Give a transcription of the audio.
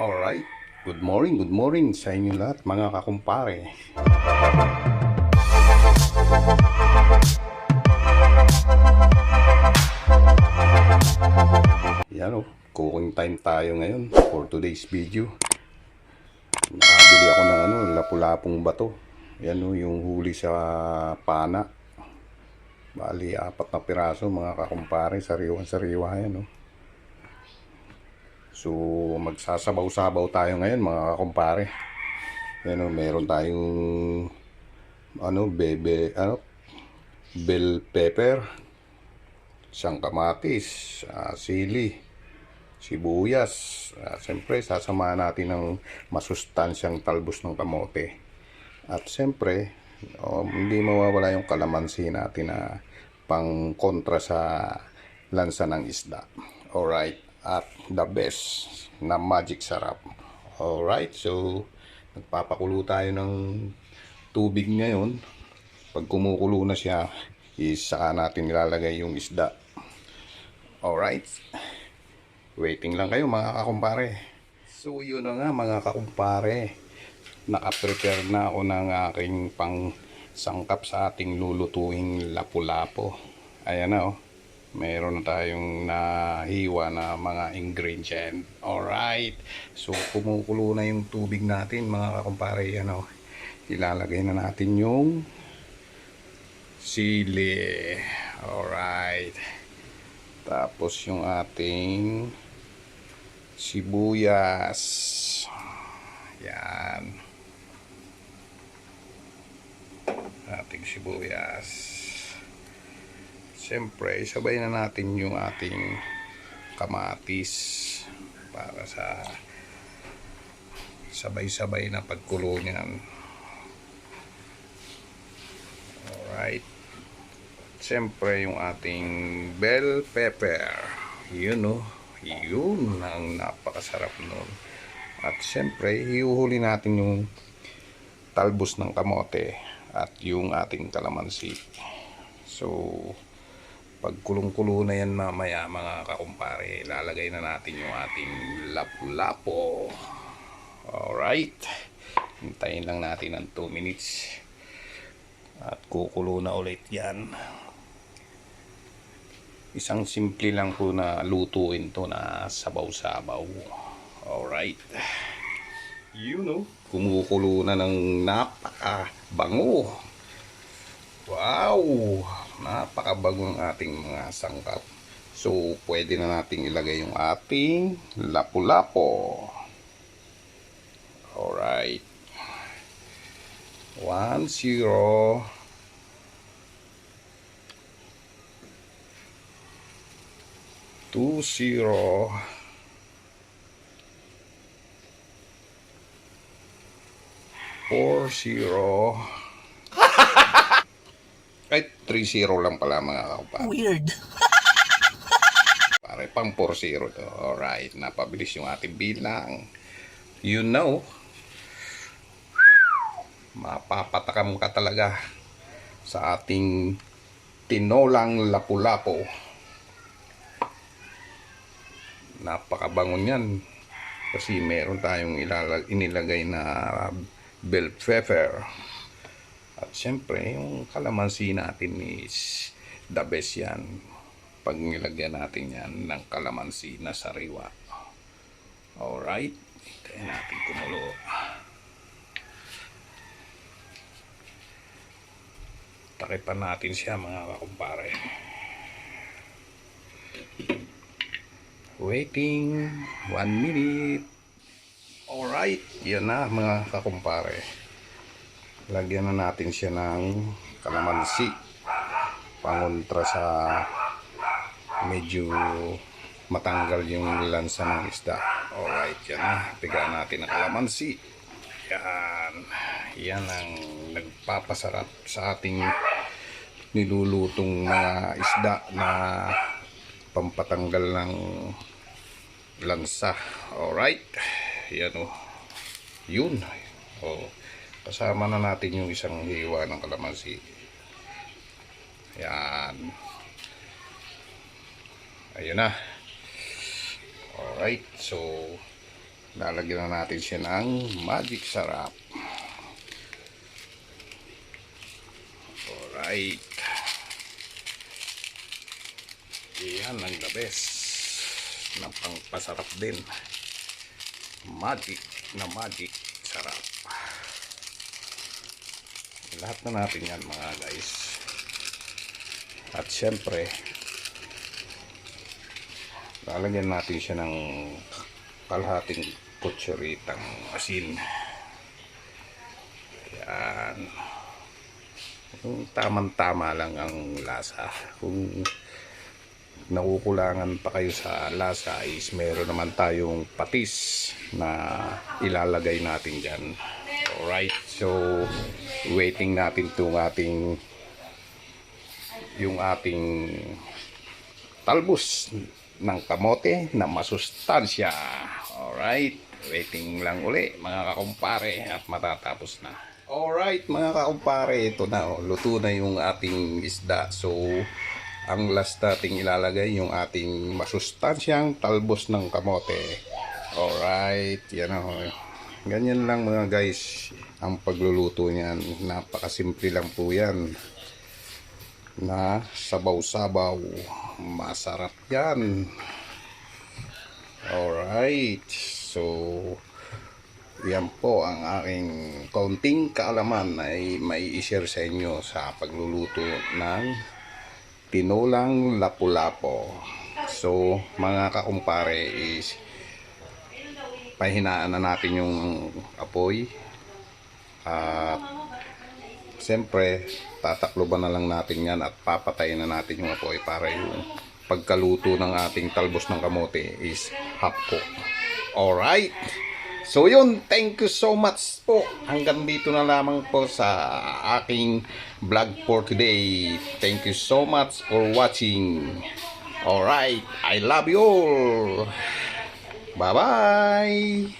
Alright. Good morning, good morning sa inyo lahat mga kakumpare. Yan o, cooking time tayo ngayon for today's video. Nakabili ako ng ano, lapu-lapong bato. Yan o, yung huli sa pana. Bali, apat na piraso mga kakumpare, sariwan-sariwa yan o. So, magsasabaw-sabaw tayo ngayon mga kakumpare. Yan o, meron tayong ano, bebe, ano, bell pepper, isang kamatis, ah, sili, sibuyas. Uh, siyempre, sasamahan natin ng masustansyang talbos ng kamote. At siyempre, oh, hindi mawawala yung kalamansi natin na pang kontra sa lansa ng isda. Alright. At the best na magic sarap. Alright. So, nagpapakulo tayo ng tubig ngayon. Pag kumukulo na siya, is natin nilalagay yung isda. Alright. Waiting lang kayo mga kakumpare. So yun na nga mga kakumpare. Naka-prepare na ako ng aking pang sangkap sa ating lulutuing lapu-lapo. Ayan na oh. Meron na tayong nahiwa na mga ingredient. Alright. So kumukulo na yung tubig natin mga kakumpare. Yan oh. Ilalagay na natin yung sili. Alright. Tapos yung ating sibuyas. Yan. Ating sibuyas. Siyempre, sabay na natin yung ating kamatis para sa sabay-sabay na pagkulo niyan. Alright. Siyempre, yung ating bell pepper. Yun, oh. Yun ang napakasarap nun. At siyempre, hiuhuli natin yung talbos ng kamote at yung ating kalamansi. So, pag kulong-kulo na yan mamaya mga kakumpare, lalagay na natin yung ating lapu-lapo. Alright. Hintayin lang natin ng 2 minutes. At kukulo na ulit yan isang simple lang po na lutuin to na sabaw-sabaw. Alright. You know, kumukulo na ng napaka bango. Wow! napakabagong ating mga sangkap. So pwede na nating ilagay yung ating lapu-lapo. Alright. 1, 0 2, 0 4, 0 kahit 3-0 lang pala mga kapatid. Weird. Pare, pang 4-0. Alright, napabilis yung ating bilang. You know, mapapatakam ka talaga sa ating tinolang lapu-lapo. Napakabangon yan kasi meron tayong inilalagay na bell pepper. At syempre, yung kalamansi natin is the best yan. Pag nilagyan natin yan ng kalamansi na sariwa. Alright. Kaya natin kumulo. Takipan natin siya mga kakumpare. Waiting. One minute. Alright. Yan na mga kakumpare. Lagyan na natin siya ng kalamansi. Pangontra sa medyo matanggal yung lansa ng isda. Alright, yan na. Tigaan natin ang kalamansi. Yan. Yan ang nagpapasarap sa ating nilulutong mga isda na pampatanggal ng lansa. Alright. Yan o. Yun. O. Kasama na natin yung isang hiwa ng kalamansi. Yan. Ayun na. Alright. So, lalagyan na natin siya ng magic sarap. Alright. Yan ang the best na pangpasarap din. Magic na magic sarap. Lahat na natin yan mga guys. At syempre, lalagyan natin siya ng kalahating kutsuritang asin. Yan. Kung tamang-tama lang ang lasa. Kung nakukulangan pa kayo sa lasa is meron naman tayong patis na ilalagay natin dyan. Alright, so waiting natin itong ating yung ating talbos ng kamote na masustansya. Alright, waiting lang uli mga kakumpare at matatapos na. Alright mga kakumpare, ito na, oh, luto na yung ating isda. So, ang last nating ilalagay yung ating masustansyang talbos ng kamote. Alright, yan o. Ganyan lang mga guys ang pagluluto niyan. Napakasimple lang po yan. Na sabaw-sabaw. Masarap yan. Alright. So, yan po ang aking kaunting kaalaman ay may i-share sa inyo sa pagluluto ng tinulang lapu-lapo. So, mga kakumpare is pahinaan na natin yung apoy. At siyempre, tatakloban na lang natin yan at papatayin na natin yung apoy para yung pagkaluto ng ating talbos ng kamote is half cook. Alright? So yun, thank you so much po. Hanggang dito na lamang po sa aking vlog for today. Thank you so much for watching. Alright, I love you all. Bye-bye!